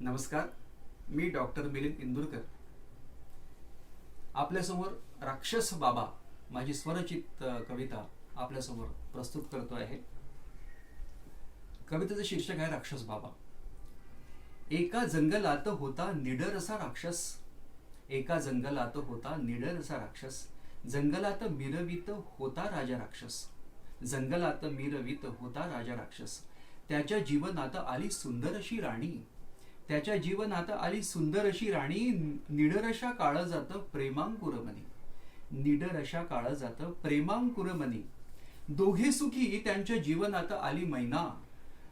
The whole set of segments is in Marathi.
नमस्कार मी डॉक्टर मिलिंद इंदुरकर. आपल्यासमोर राक्षस बाबा माझी स्वरचित कविता आपल्यासमोर प्रस्तुत करतो आहे. कवितेचं शीर्षक आहे राक्षस बाबा. एका जंगलात होता निडर असा राक्षस. एका जंगलात होता निडर असा राक्षस. जंगलात मिरवित होता राजा राक्षस. जंगलात मिरवित होता राजा राक्षस. त्याच्या जीवनात आली सुंदर अशी राणी. त्याच्या जीवनात आली सुंदर अशी राणी निडर अशा काळ जात प्रेमांकुरमनी निडर अशा काळ जात प्रेमांकुरमनी दोघे सुखी त्यांच्या जीवनात आली मैना.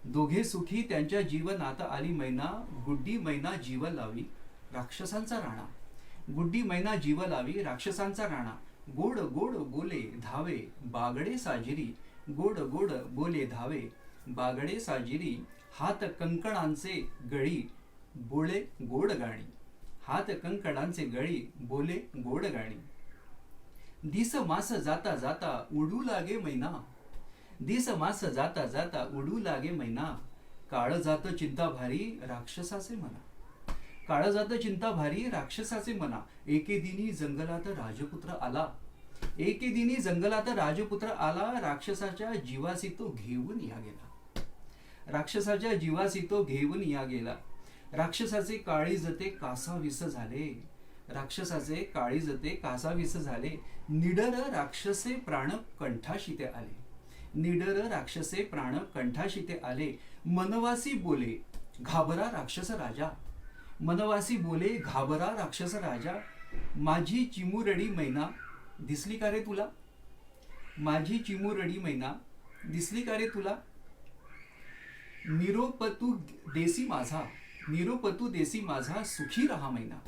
दोघे सुखी त्यांच्या जीवनात आली मैना. गुड्डी मैना जीव लावी राक्षसांचा राणा. गुड्डी मैना जीव लावी राक्षसांचा राणा. गोड गोड बोले धावे बागडे साजिरी. गोड गोड बोले धावे बागडे साजिरी. हात कंकणांचे गळी बोले गोड गाणी. हात कंकणांचे गळी बोले गोड गाणी. दिस मास जाता जाता उडू लागे मैना. दिस मास जाता जाता उडू लागे मैना. काळ जात चिंता भारी राक्षसाचे मना. काळ जात चिंता भारी राक्षसाचे मना. एके दिनी जंगलात राजपुत्र आला. एके दिनी जंगलात राजपुत्र आला. राक्षसाच्या जीवासी तो घेऊन या गेला. राक्षसाच्या जीवासी तो घेऊन या गेला. राक्षसाचे काळी जते कासाविस झाले. राक्षसाचे काळी जते कासाविस झाले. निडर राक्षसे प्राण कंठाशिते आले. निडर राक्षसे प्राण कंठाशिते आले. मनवासी बोले घाबरा राक्षस राजा. मनवासी बोले घाबरा राक्षस राजा माझी चिमुरडी मैना दिसली का रे तुला? माझी चिमुरडी मैना दिसली का रे तुला? निरोपतू देसी माझा. निरोपतू देसी माझा सुखी रहा महिना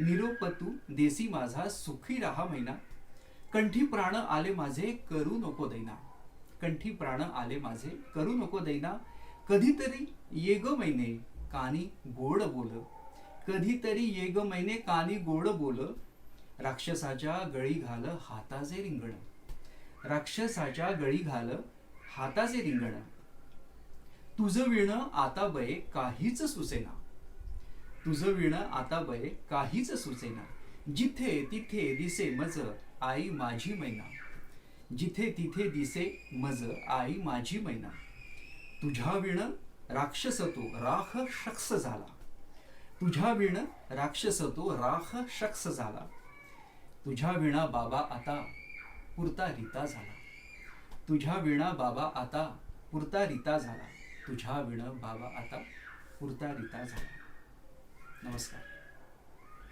निरोपतू देसी माझा सुखी रहा महिना कंठी प्राण आले माझे करू नको दैना. कंठी प्राण आले माझे करू नको दैना. कधीतरी ये ग महिने कानी गोड बोल. कधीतरी ये ग महिने कानी गोड बोल. राक्षसाच्या गळी घाल हाताचे रिंगण. राक्षसाच्या गळी घाल हाताचे रिंगण. तुझं विणं आता बये काहीच सुचेना. तुझं विणं आता बये काहीच सुचेना. जिथे तिथे दिसे मज आई माझी मैना. जिथे तिथे दिसे मज आई माझी मैना. तुझ्या विण राक्षस तो राख शख्स झाला. तुझ्या विण राक्षस तो राख शख्स झाला. तुझ्या विणा बाबा आता पुरता रिता झाला. तुझ्या विणा बाबा आता पुरता रिता झाला. तुझ्या विण बाबा आता पुरता रिता झाला. नमस्कार.